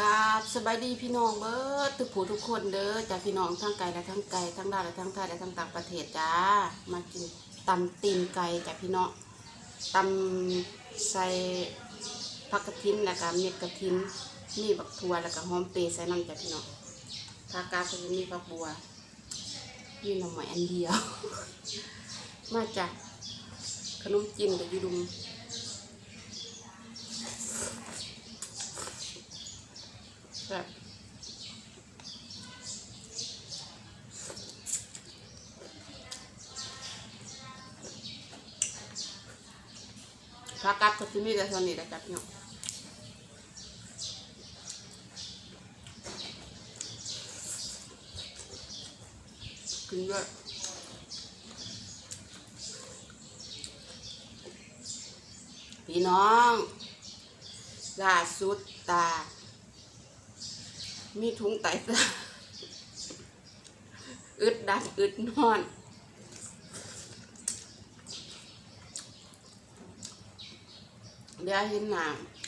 กราบสบายดีพี่น้องเบิดทุกผู้ทุกคนเด้อจากพี่น้องทั้งไกลและทั้งไกลทั้งดาวและทั้งไทยและทั้งต่างประเทศจ้ามากินตำตีนไก่จากพี่น้องตำใส่ผักกระทินแล้วก็เม็ดกระทินนี่บักทัวแล้วก็หอมเปรย์ใส่น้ำจากพี่น้องผักกาดก็จะมีผักบัวนี่หน่อไม้อันเดียว มาจากขนมจีนกับยูดุม แบบผักกัดก็จะมีแต่ส่วนนี้แหละจ้ะพี่น้องกินด้วยพี่น้องล่าสุดตา มีถุงไตตาอึดดันอึดนอนเดี๋ยวเห็นหนา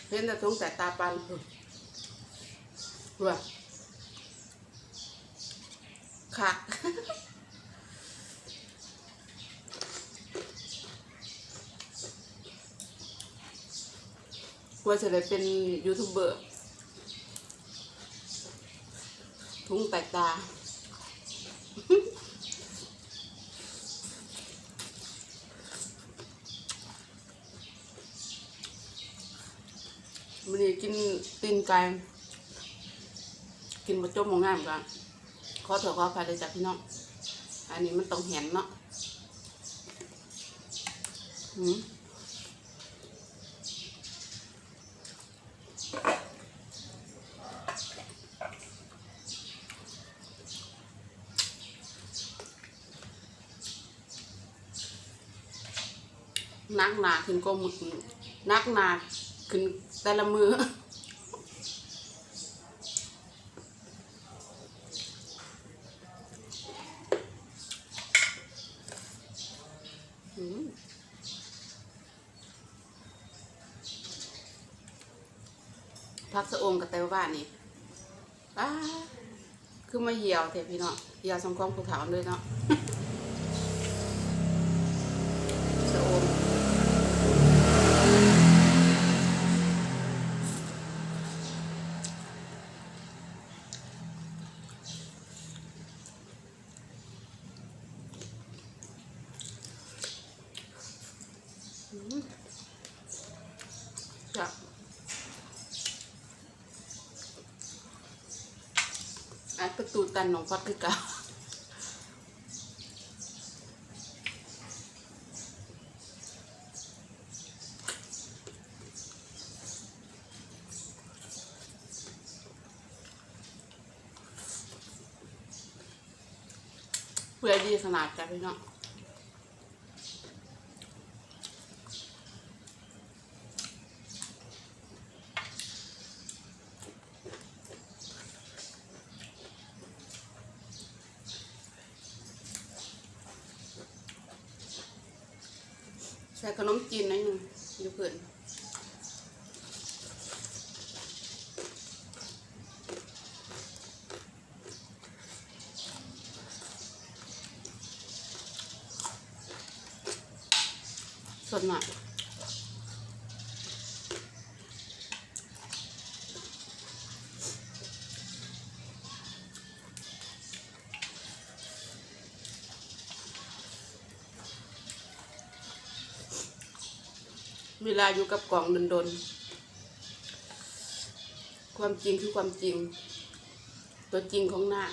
เห็นแต่ถุงแต่ตาปันหัวคักกลัวจะได้เป็นยูทูบเบอร์ ถุงแตกตา มันนี้กินตีนไก่ กินบะจมมองงายเหมือนกันขอเถอะขออภัยเลยจ้ะพี่น้อง อันนี้มันต้องเห็นเนาะหืม นักหนาขึ้นก็มุดนักหนาขึ้นแต่ละมือพักสะอมกับแตวบ้านนี่คือมาเหี่ยวเถอะพี่เนาะเหี่ยวสองกองภูเขาเลยเนาะ จ้ะอันประตูตันของพักคือเก่าเพื่อดีขนาดจ้ะพี่น้อง ใส่ขนมจีนหน่อยหนึ่งอยู่เพื่อนสดมาก เวลาอยู่กับกล่องดนๆ ความจริงคือความจริง ตัวจริงของหน้า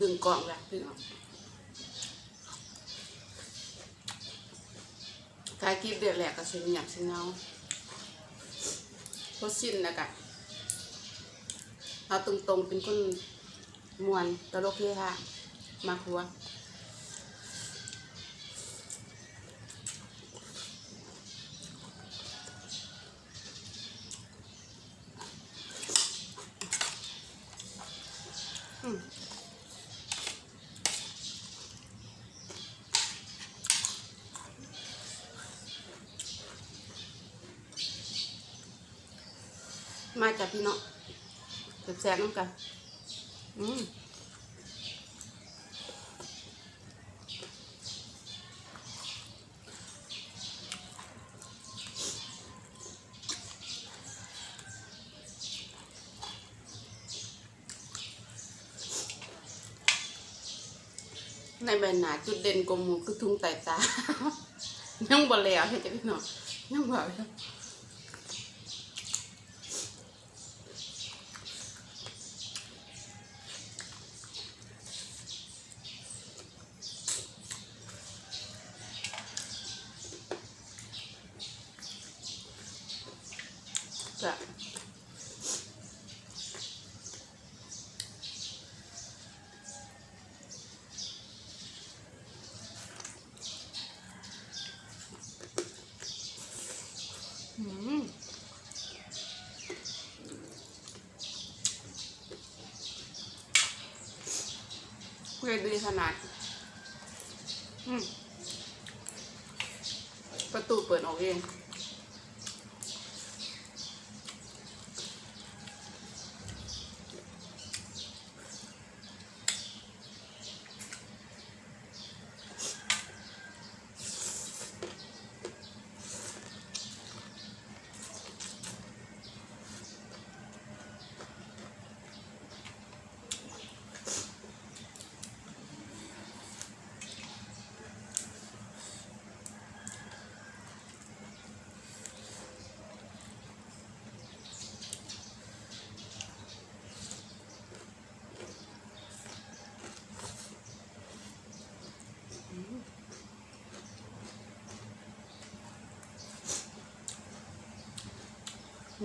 ดึงกล่องแหละพี่น้องกายกิบเดือดแหลกก็เสียงหยักเสียงเงาเพราะสิ้นนะกะเอาตรงๆเป็นคนมวนตลกเฮฮามาครัว อืม มาจากพี่น้องแซ่บๆน้ำกันอืมในใบหนาจุดเด่นกว่าหมูคือทุ่งไต่ตายังบ่แล้วเห็นจ้ะพี่น้องยังบ่แล้ว จะอืม เพื่อดีขนาด ประตูเปิดออกเอง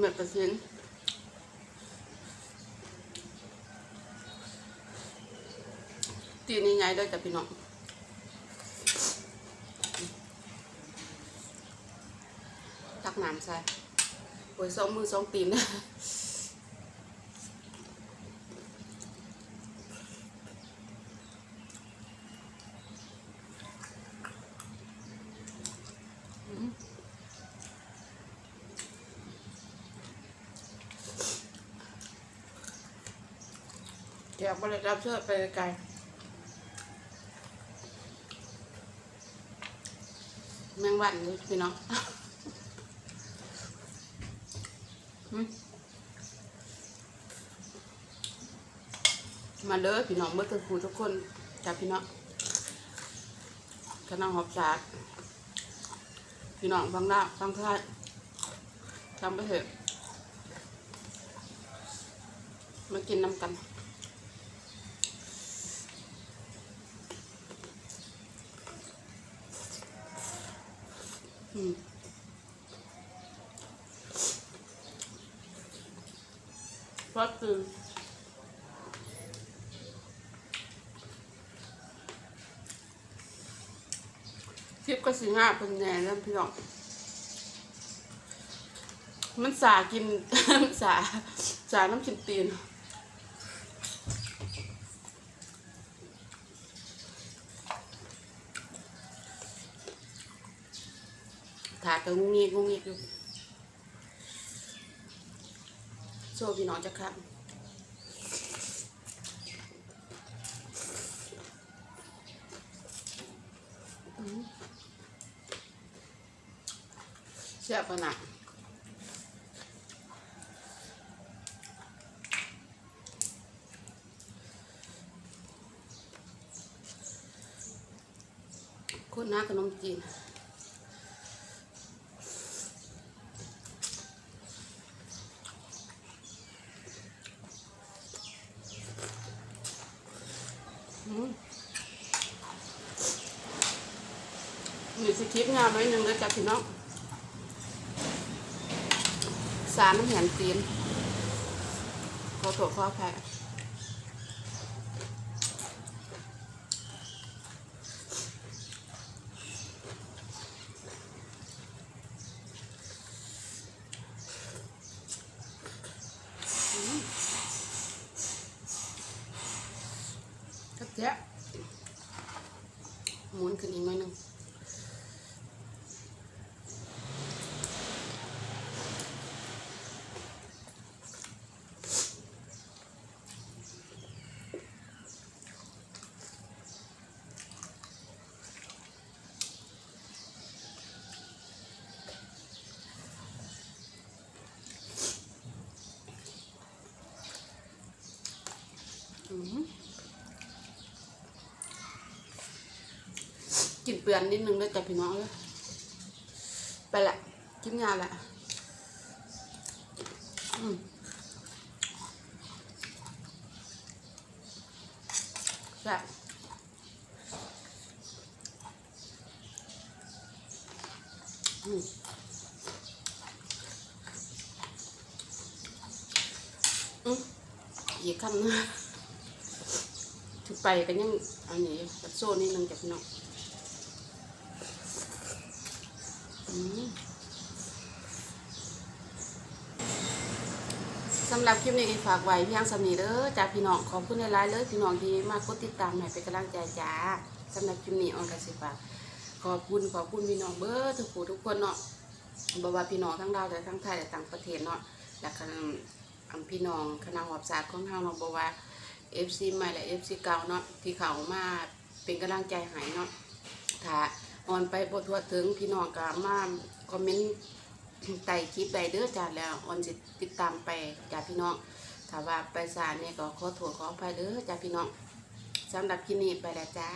เหมือนกระสินตีนี่ไงด้วยจ้ะพี่น้องตักน้ำใส่โอ้ยสองมือสองตีนนะ เดี๋ยวบริรับเชิญไปไกลแมงวันนี่พี่น้องมาเด้อพี่น้องเมื่อตะคูทุกคนจับพี่น้องกำลังหอบจากพี่น้องฟังได้ฟังท่ายทำไปเถอะมากินน้ำกัน เพราะคือคลิปก็สิง่าเป็นแน่แล้วพี่น้อง มันสากิน มันสา สาน้ำกินตีน ถาด ก็งุ้งงิกงุ้งงิกอยู่โซ่พี่น้องจะครับเสียบขนาดคนหน้าขนมจีน อืมมีสคริปต์ งานไว้หนึ่งแล้วจ้ะพี่น้องสารน้ำแข็งจีนขอโทษขออภัยอืมกระเจ๊หมุนขึ้นอีกหน่อยนึงินเปลือนนิดนึงด้วยจ้ะพี่น้องเลยไปละกินงานละอืมใช่บอืมอืมอีกคำนะถึง ไปก็ยังอันนี้กัดโซ่นิดนึงจ้ะพี่น้อง อืม สำหรับคลิปนี้ก็ฝากไว้เพียงสำนีเด้อจากพี่น้องขอบคุณหลายๆเลยพี่น้องที่มากดติดตามให้เป็นกำลังใจจ้าสำหรับคลิปนี้ออนกสิฝากขอบคุณขอบคุณพี่น้องเบอร์ทุกผู้ทุกคนเนาะบอกว่าพี่น้องทั้งดาวและทั้งไทยและต่างประเทศเนาะและกันพี่น้องคณะหอบศาสตร์ของเฮาเนาะบอกว่า FC ใหม่และ FC เก่าเนาะที่เขามาเป็นกำลังใจให้เนาะถ้า ออนไปบทั่วถึงพี่น้องกามาคอมเมนต์ไต่คลิปใดเด้อจ้าแล้วออนสิติดตามไปจ้าพี่น้องถ้าว่าไปสารเนี่ยก็ขอถั่วขอไปเด้อจ้าพี่น้องสำหรับที่นี่ไปแล้วจ้า